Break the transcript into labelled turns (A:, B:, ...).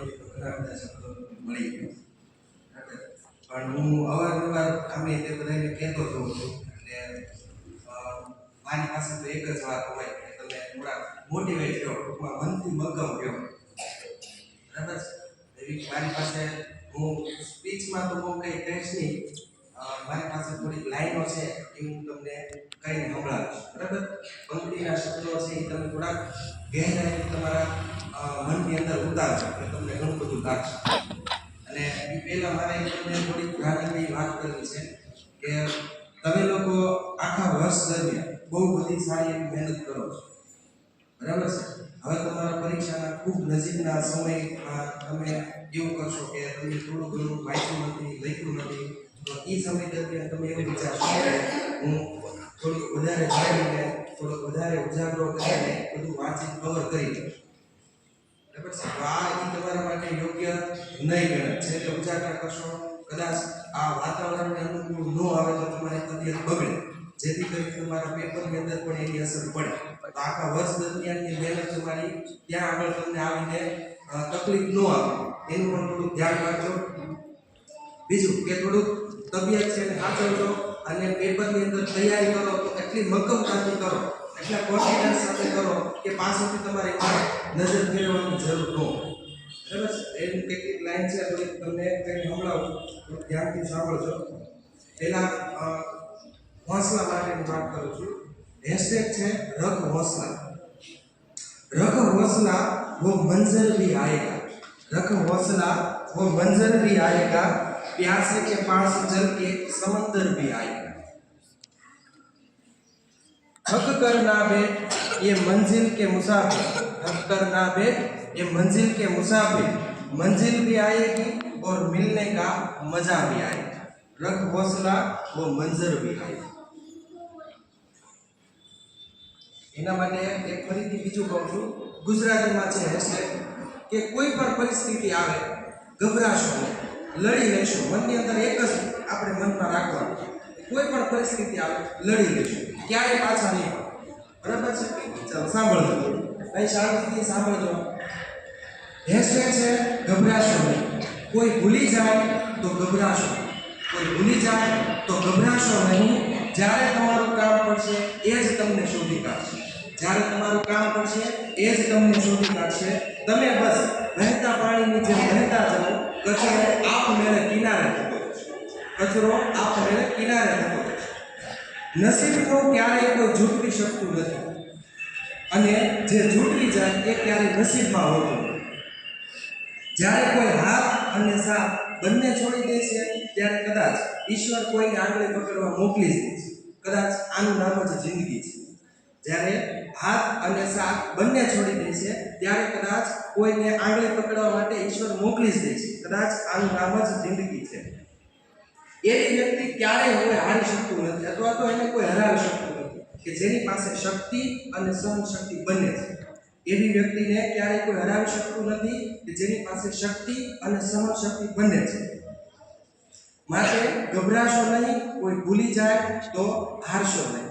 A: ઘણા બધા મળી ગયો પણ હું અવારનવાર અમે તે બધાને કહેતો જોઉં છું એટલે મારી પાસે તો એક જ વાત હોય કે તમે થોડા મોટિવેટ કહો ટૂંકમાં મનથી મગમ કહો બરાબર? એવી મારી પાસે હું સ્પીચમાં તો બહુ કંઈ કહીશ નહીં મારી પાસે થોડીક લાઈનો છે એ હું તમને કહીને સંભળાવીશ બરાબર પંક્તિના શબ્દો છે એ તમે થોડાક ગહેરાઈ તમારા મનની અંદર ઉતારશો એટલે બધું લાગશે અને એ પહેલાં મારે તમને થોડીક નાની વાત કરવી છે કે તમે લોકો આખા વર્ષ દરમિયાન બહુ બધી સારી એવી મહેનત કરો છો. બરાબર છે? હવે તમારા પરીક્ષાના ખૂબ નજીકના સમયમાં તમે એવું કરશો કે તમે થોડું ઘણું વાંચ્યું નથી, લખ્યું નથી, તો એ સમય દરમિયાન તમે એવું વિચારશો કે હું થોડુંક વધારે જાણીને થોડોક વધારે ઉજાગરો કરીને બધું વાંચી કવર કરી બરાબર છે? નહીં ગણે છે એટલે ઉજાગર કરશો, કદાચ આ વાતાવરણને અનુકૂળ ન આવે તો તમારી તબિયત બગડે. જેથી કરી તમારા પેપરની અંદર પણ એની અસર પડે. તો આખા વર્ષ દરમિયાનની મહેનત તમારી ત્યાં આગળ તમને આવીને તકલીફ ન આવે. એનું પણ થોડુંક ધ્યાન રાખજો. બીજું કે થોડુંક તબિયત છે એને સાચવજો અને પેપરની અંદર તૈયારી કરો તો એટલી મક્કમતાથી કરો. એટલા કોન્ફિડન્સ સાથે કરો કે પાછળથી તમારે નજર ફેરવવાની જરૂર ન હોય. બરાબર છે એની કેટલીક લાઈન છે થોડીક તમને કંઈ સંભળાવું થોડુંક ધ્યાનથી સાંભળજો પહેલાં અ, હોંસલા માટેની વાત કરું છું હેશટેગ છે રખ હોંસલા रख हौसला वो मंजर भी आएगा रख हौसला वो मंजर भी आएगा प्यासे के पास जल के समंदर भी आएगा थक कर ना बैठ ये मंजिल के मुसाफिर थक कर ना बैठ ये मंजिल के मुसाफिर मंजिल भी आएगी और मिलने का मजा भी आएगा रख हौसला वो मंजर भी आएगा એના માટે એક ફરીથી બીજું કહું છું ગુજરાતીમાં છે હેશટેગ કે કોઈ પણ પરિસ્થિતિ આવે ગભરાશો નહીં લડી લેશો મનની અંદર એક જ આપણે મનમાં રાખવાનું કોઈ પણ પરિસ્થિતિ આવે લડી લેશું ક્યારેય પાછા નહીં પડો. બરાબર છે ચાલો સાંભળજો કઈ શાંતિથી સાંભળજો. હેશટેગ છે ગભરાશો નહીં. કોઈ ભૂલી જાય તો ગભરાશો કોઈ ભૂલી જાય તો ગભરાશો નહીં. જ્યારે તમારું કામ પડશે, એ જ તમને શોધી કાઢશે. જ્યારે તમારું કામ પડશે, એ જ તમને શોધી કાઢશે. તમે બસ વહેતા પાણીની જેમ વહેતા જાઓ. કચરો આપમેળે કિનારે થતો કચરો આપમેળે કિનારે થતો નસીબ તો ક્યારેય કોઈ ઝૂંટવી શકતું નથી. અને જે ઝૂંટી જાય એ ક્યારેય નસીબમાં હોતું. જ્યારે કોઈ હાથ અને સાથ બંને છોડી દે છે, ત્યારે કદાચ ઈશ્વર કોઈને આંગળી પકડવા મોકલી દે છે. કદાચ આનું નામ જ જિંદગી છે. જ્યારે હાથ અને સાથ બંને છોડી દે છે, ત્યારે કદાચ કોઈને આંગળી પકડવા માટે ઈશ્વર મોકલી જ દે છે. કદાચ આનું નામ જ જિંદગી છે. એવી વ્યક્તિ ક્યારેય હવે હારી શકતું નથી, અથવા તો એને કોઈ હરાવી શકતું કે જેની પાસે શક્તિ અને સહન શક્તિ બંને છે. એવી વ્યક્તિને ક્યારેય કોઈ હરાવી શકતું નથી કે જેની પાસે શક્તિ અને સહન શક્તિ બંને છે. માટે ગભરાશો નહીં, કોઈ ભૂલી જાય તો હારશો નહીં.